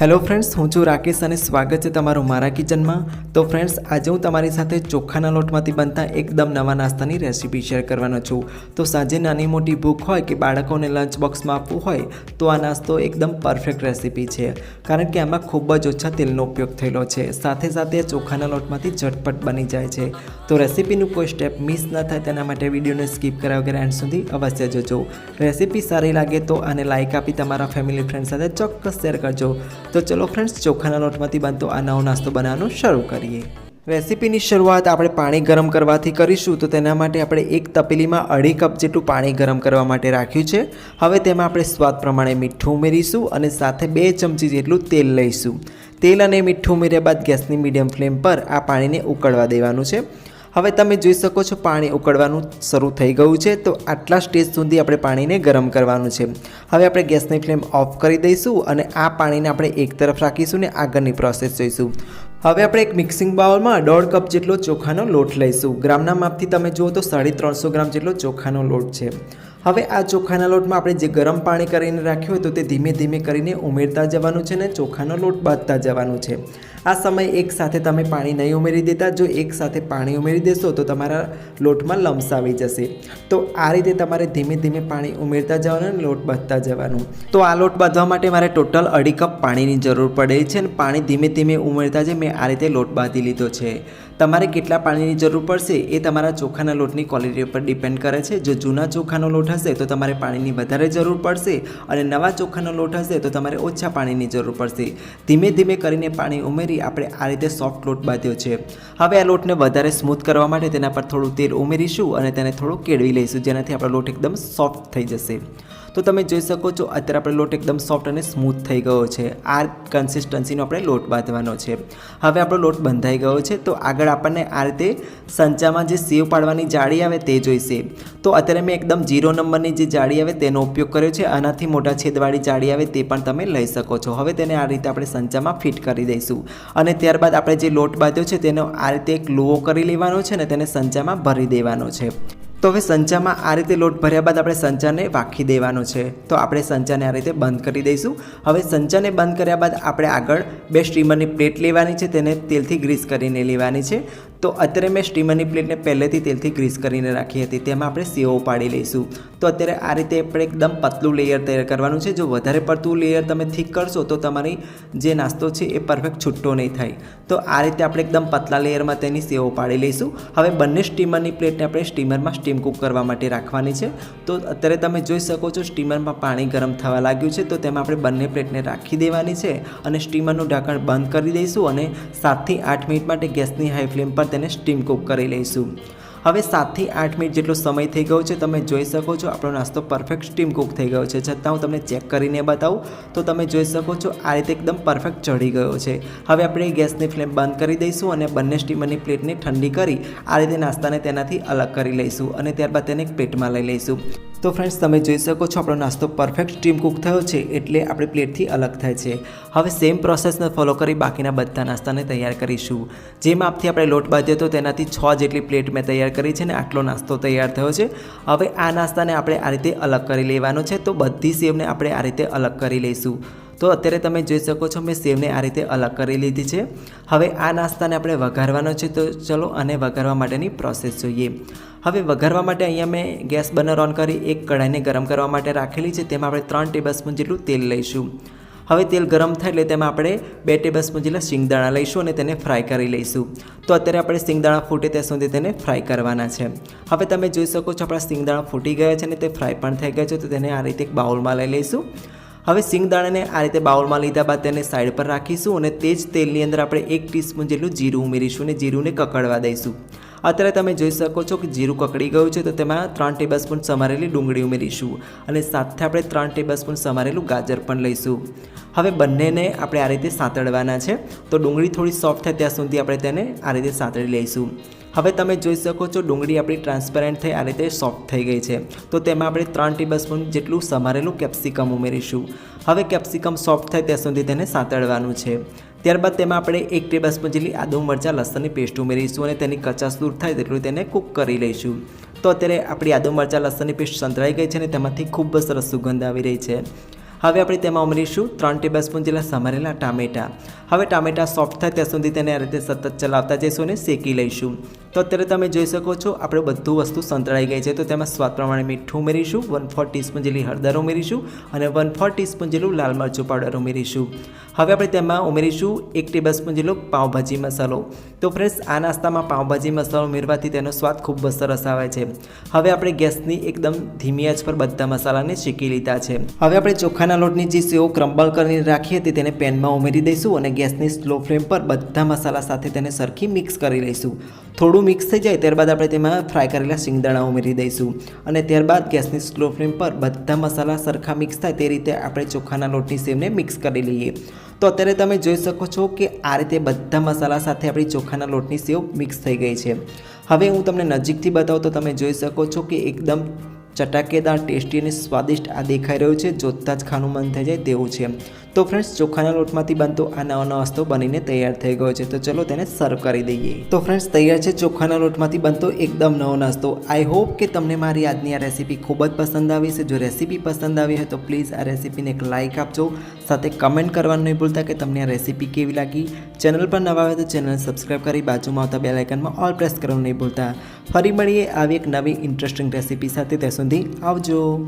Hello friends હું છું રાકેશ અને સ્વાગત છે તમારું મારા કિચનમાં. તો ફ્રેન્ડ્સ આજે હું તમારી સાથે ચોખાના લોટમાંથી બનતા એકદમ નવા નાસ્તાની રેસીપી શેર કરવાનો છું. તો સાંજે નાની મોટી ભૂખ હોય કે બાળકોને લંચ બોક્સમાં આપવું હોય, તો આ નાસ્તો એકદમ પરફેક્ટ રેસીપી છે. કારણ કે આમાં ખૂબ જ ઓછા તેલનો ઉપયોગ થયેલો છે. સાથે સાથે ચોખાના લોટમાંથી ઝટપટ બની જાય છે. તો રેસીપીનું કોઈ સ્ટેપ મિસ ન થાય તેના માટે વિડીયોને સ્કીપ કર્યા વગર એન્ડ સુધી અવશ્ય જોજો. રેસીપી સારી લાગે તો આને લાઇક આપી તમારા ફેમિલી ફ્રેન્ડ સાથે ચોક્કસ શેર કરજો. તો ચલો ફ્રેન્ડ્સ ચોખાના લોટમાંથી બનતો આ નવો નાસ્તો બનાવવાનું શરૂ કરીએ. રેસીપીની શરૂઆત આપણે પાણી ગરમ કરવાથી કરીશું, તો તેના માટે આપણે એક તપેલીમાં અઢી કપ જેટલું પાણી ગરમ કરવા માટે રાખ્યું છે. હવે તેમાં આપણે સ્વાદ પ્રમાણે મીઠું ઉમેરીશું અને સાથે બે ચમચી જેટલું તેલ લઈશું. તેલ અને મીઠું ઉમેર્યા બાદ ગેસની મીડિયમ ફ્લેમ પર આ પાણીને ઉકળવા દેવાનું છે. હવે તમે જોઈ શકો છો પાણી ઉકળવાનું શરૂ થઈ ગયું છે, તો આટલા સ્ટેજ સુધી આપણે પાણીને ગરમ કરવાનું છે. હવે આપણે ગેસની ફ્લેમ ઓફ કરી દઈશું અને આ પાણીને આપણે એક તરફ રાખીશું ને આગળની પ્રોસેસ જોઈશું. હવે આપણે એક મિક્સિંગ બાઉલમાં દોઢ કપ જેટલો ચોખાનો લોટ લઈશું. ગ્રામના માપથી તમે જુઓ તો સાડી ત્રણસો ગ્રામ જેટલો ચોખાનો લોટ છે. હવે આ ચોખાના લોટમાં આપણે જે ગરમ પાણી કરીને રાખ્યું હોય તો ધીમે ધીમે કરીને ઉમેરતા જવાનું છે ને ચોખાનો લોટ બાંધતા જવાનું છે. આ સમયે એક સાથે તમે પાણી નહીં ઉમેરી દેતા. જો એક સાથે પાણી ઉમેરી દેશો તો તમારા લોટમાં લમ્સ આવી જશે. તો આ રીતે તમારે ધીમે ધીમે પાણી ઉમેરતા જવાનું અને લોટ બાંધતા જવાનું. તો આ લોટ બાંધવા માટે મારે ટોટલ અઢી કપ પાણીની જરૂર પડે છે અને પાણી ધીમે ધીમે ઉમેરતા જ મેં આ રીતે લોટ બાંધી લીધો છે. તમારે કેટલા પાણીની જરૂર પડશે એ તમારા ચોખાના લોટની ક્વોલિટી ઉપર ડિપેન્ડ કરે છે. જો જૂના ચોખાનો લોટ હશે તો તમારે પાણીની વધારે જરૂર પડશે અને નવા ચોખાનો લોટ હશે તો તમારે ઓછા પાણીની જરૂર પડશે. ધીમે ધીમે કરીને પાણી ઉમેરી આપણે આ રીતે સોફ્ટ લોટ બાંધ્યો છે. હવે આ લોટને વધારે સ્મૂથ કરવા માટે તેના પર થોડું તેલ ઉમેરીશું અને તેને થોડું કેળવી લઈશું જેનાથી આપણો લોટ એકદમ સોફ્ટ થઈ જશે. તો તમે જોઈ શકો છો, અત્યારે આપણે લોટ એકદમ સોફ્ટ અને સ્મૂથ થઈ ગયો છે. આ કન્સિસ્ટન્સીનો આપણે લોટ બાંધવાનો છે. હવે આપણો લોટ બંધાઈ ગયો છે, તો આગળ આપણને આ રીતે સંચામાં જે સેવ પાડવાની જાળી આવે તે જોઈશે. તો અત્યારે મેં એકદમ જીરો નંબરની જે જાળી આવે તેનો ઉપયોગ કર્યો છે, આનાથી મોટા છેદવાળી જાળી આવે તે પણ તમે લઈ શકો છો. હવે તેને આ રીતે આપણે સંચામાં ફિટ કરી દઈશું. અને ત્યારબાદ આપણે જે લોટ બાંધ્યો છે, તેનો આ રીતે એક લુઓ કરી લેવાનો છે ને તેને સંચામાં ભરી દેવાનો છે. તો હવે સંચામાં આ રીતે લોટ ભર્યા બાદ આપણે સંચાને વાખી દેવાનો છે. તો આપણે સંચાને આ રીતે બંધ કરી દઈશું. હવે સંચાને બંધ કર્યા બાદ આપણે આગળ બે સ્ટીમરની પ્લેટ લેવાની છે. તેને તેલથી ગ્રીસ કરીને લેવાની છે. તો અત્યારે મેં સ્ટીમરની પ્લેટને પહેલેથી તેલથી ગ્રીસ કરીને રાખી હતી, તેમાં આપણે સેવો પાડી લઈશું. તો અત્યારે આ રીતે આપણે એકદમ પતલું લેયર તૈયાર કરવાનું છે. જો વધારે પડતું લેયર તમે થીક કરશો, તો તમારી જે નાસ્તો છે એ પરફેક્ટ છૂટો નહીં થાય. તો આ રીતે આપણે એકદમ પતલા લેયરમાં તેની સેવો પાડી લઈશું. હવે બંને સ્ટીમરની પ્લેટને આપણે સ્ટીમરમાં સ્ટીમ કૂક કરવા માટે રાખવાની છે. તો અત્યારે તમે જોઈ શકો છો સ્ટીમરમાં પાણી ગરમ થવા લાગ્યું છે, તો તેમાં આપણે બંને પ્લેટને રાખી દેવાની છે અને સ્ટીમરનું ઢાંકણ બંધ કરી દઈશું અને સાતથી આઠ મિનિટ માટે ગેસની હાઈ ફ્લેમ પર તેને સ્ટીમ કૂક કરી લઈશું. હવે સાતથી આઠ મિનિટ જેટલો સમય થઈ ગયો છે, તમે જોઈ શકો છો આપણો નાસ્તો પરફેક્ટ સ્ટીમ કૂક થઈ ગયો છે. છતાં હું તમને ચેક કરીને બતાવું, તો તમે જોઈ શકો છો આ રીતે એકદમ પરફેક્ટ ચડી ગયો છે. હવે આપણે ગેસની ફ્લેમ બંધ કરી દઈશું અને બંને સ્ટીમરની પ્લેટને ઠંડી કરી આ રીતે નાસ્તાને તેનાથી અલગ કરી લઈશું અને ત્યારબાદ તેને પ્લેટમાં લઈ લઈશું. તો ફ્રેન્ડ્સ તમે જોઈ શકો છો આપણો નાસ્તો પરફેક્ટ સ્ટીમ કૂક થયો છે, એટલે આપણે પ્લેટથી અલગ થાય છે. હવે સેમ પ્રોસેસને ફોલો કરી બાકીના બધા નાસ્તાને તૈયાર કરીશું. જે માપથી આપણે લોટ બાંધ્યો હતો, તેનાથી છ જેટલી પ્લેટ મેં તૈયાર કરી છે ને આટલો નાસ્તો તૈયાર થયો છે. હવે આ નાસ્તાને આપણે આ રીતે અલગ કરી લેવાનો છે તો બધી સેવને આપણે આ રીતે અલગ કરી લઈશું. તો અત્યારે તમે જોઈ શકો છો મેં સેવને આ રીતે અલગ કરી લીધી છે. હવે આ નાસ્તાને આપણે વઘારવાનો છે તો ચલો અને વઘારવા માટેની પ્રોસેસ જોઈએ. હવે વઘારવા માટે અહીંયા મેં ગેસ બર્નર ઓન કરી, એક કઢાઈને ગરમ કરવા માટે રાખેલી છે. તેમાં આપણે ત્રણ ટેબલ સ્પૂન જેટલું તેલ લઈશું. હવે તેલ ગરમ થાય એટલે તેમાં આપણે બે ટેબલ સ્પૂન જેટલા શિંગદાણા લઈશું અને તેને ફ્રાય કરી લઈશું. તો અત્યારે આપણે શિંગદાણા ફૂટે ત્યાં સુધી તેને ફ્રાય કરવાના છે. હવે તમે જોઈ શકો છો આપણા શિંગદાણા ફૂટી ગયા છે અને તે ફ્રાય પણ થઈ ગયા છે, તો તેને આ રીતે એક બાઉલમાં લઈ લઈશું. હવે સિંગદાણાને આ રીતે બાઉલમાં લીધા બાદ તેને સાઈડ પર રાખીશું અને તે જ તેલની અંદર આપણે એક ટીસ્પૂન જેટલું જીરું ઉમેરીશું અને જીરુંને કકડવા દઈશું. અત્યારે તમે જોઈ શકો છો કે જીરું કકડી ગયું છે તો તેમાં ત્રણ ટેબલ સ્પૂન સમારેલી ડુંગળી ઉમેરીશું અને સાથે આપણે ત્રણ ટેબલ સ્પૂન સમારેલું ગાજર પણ લઈશું. હવે બંનેને આપણે આ રીતે સાંતળવાના છે. તો ડુંગળી થોડી સોફ્ટ થાય ત્યાં સુધી આપણે તેને આ રીતે સાંતળી લઈશું. હવે તમે જોઈ શકો છો ડુંગળી આપણી ટ્રાન્સપેરન્ટ થઈ આ રીતે સોફ્ટ થઈ ગઈ છે. તો તેમાં આપણે ત્રણ ટેબલ સ્પૂન જેટલું સમારેલું કેપ્સિકમ ઉમેરીશું. હવે કેપ્સિકમ સોફ્ટ થાય ત્યાં સુધી તેને સાંતળવાનું છે. ત્યારબાદ તેમાં આપણે એક ટેબલ સ્પૂન જેટલી આદુ મરચાં, લસણની પેસ્ટ ઉમેરીશું અને તેની કચાશ દૂર થાય તેટલું તેને કૂક કરી લઈશું. તો અત્યારે આપણી આદુ મરચાં, લસણની પેસ્ટ સંતળાઈ ગઈ છે અને તેમાંથી ખૂબ જ સરસ સુગંધ આવી રહી છે. હવે આપણે તેમાં ઉમેરીશું ત્રણ ટેબલ સ્પૂન જેટલા સમારેલા ટામેટાં. હવે ટામેટાં સોફ્ટ થાય ત્યાં સુધી તેને આ રીતે સતત ચલાવતા જઈશું અને શેકી લઈશું. તો અત્યારે તમે જોઈ શકો છો, આપણે બધું વસ્તુ સંતળાઈ ગઈ છે. તો તેમાં સ્વાદ પ્રમાણે મીઠું ઉમેરીશું વન ફોર ટીસ્પૂન જેટલી હળદર ઉમેરીશું અને વન ફોર ટીસ્પૂન જેટલું લાલ મરચું પાવડર ઉમેરીશું. હવે આપણે તેમાં ઉમેરીશું એક ટેબલ સ્પૂન જેટલો પાઉંભાજી મસાલો. તો ફ્રેન્ડ્સ, આ નાસ્તામાં પાઉંભાજી મસાલો ઉમેરવાથી તેનો સ્વાદ ખૂબ જ સરસ આવે છે. હવે આપણે ગેસની એકદમ ધીમી આંચ પર બધા મસાલાને શેકી લીધા છે. હવે આપણે ચોખાના લોટની જે સેવ ક્રમ્બલ કરીને રાખી હતી તેને પેનમાં ઉમેરી દઈશું અને ગેસની સ્લો ફ્લેમ પર બધા મસાલા સાથે તેને સરખી મિક્સ કરી લઈશું. થોડું મિક્સ થઈ જાય ત્યારબાદ આપણે તેમાં ફ્રાય કરેલા શિંગદાણા ઉમેરી દઈશું અને ત્યારબાદ ગેસની સ્લો ફ્લેમ પર બધા મસાલા સરખા મિક્સ થાય તે રીતે આપણે ચોખાના લોટની સેવને મિક્સ કરી લઈએ. તો અત્યારે તમે જોઈ શકો છો કે આ રીતે બધા મસાલા સાથે આપણી ચોખાના લોટની સેવ મિક્સ થઈ ગઈ છે. હવે હું તમને નજીકથી બતાવું તો તમે જોઈ શકો છો કે એકદમ ચટાકેદાર ટેસ્ટી અને સ્વાદિષ્ટ આ દેખાઈ રહ્યું છે. જોતાં જ ખાનું મન થઈ જાય તેવું છે. તો ફ્રેન્ડ્સ ચોખાના લોટમાંથી બનતો આ નવો નાસ્તો બનીને તૈયાર થઈ ગયો છે. તો ચલો તેને સર્વ કરી દઈએ. તો ફ્રેન્ડ્સ તૈયાર છે ચોખાના લોટમાંથી બનતો એકદમ નવો નાસ્તો. આઈ હોપ કે તમને મારી આજની આ રેસીપી ખૂબ જ પસંદ આવી છે. જો રેસીપી પસંદ આવી હોય તો પ્લીઝ આ રેસીપીને એક લાઇક આપજો. સાથે કમેન્ટ કરવાનું નહીં ભૂલતા કે તમને આ રેસીપી કેવી લાગી. ચેનલ પર નવા આવે તો ચેનલ સબસ્ક્રાઈબ કરી બાજુમાં આવતા બે લાઇકનમાં ઓલ પ્રેસ કરવાનું નહીં ભૂલતા. ફરી મળીએ આવી એક નવી ઇન્ટરેસ્ટિંગ રેસીપી સાથે. ત્યાં સુધી આવજો.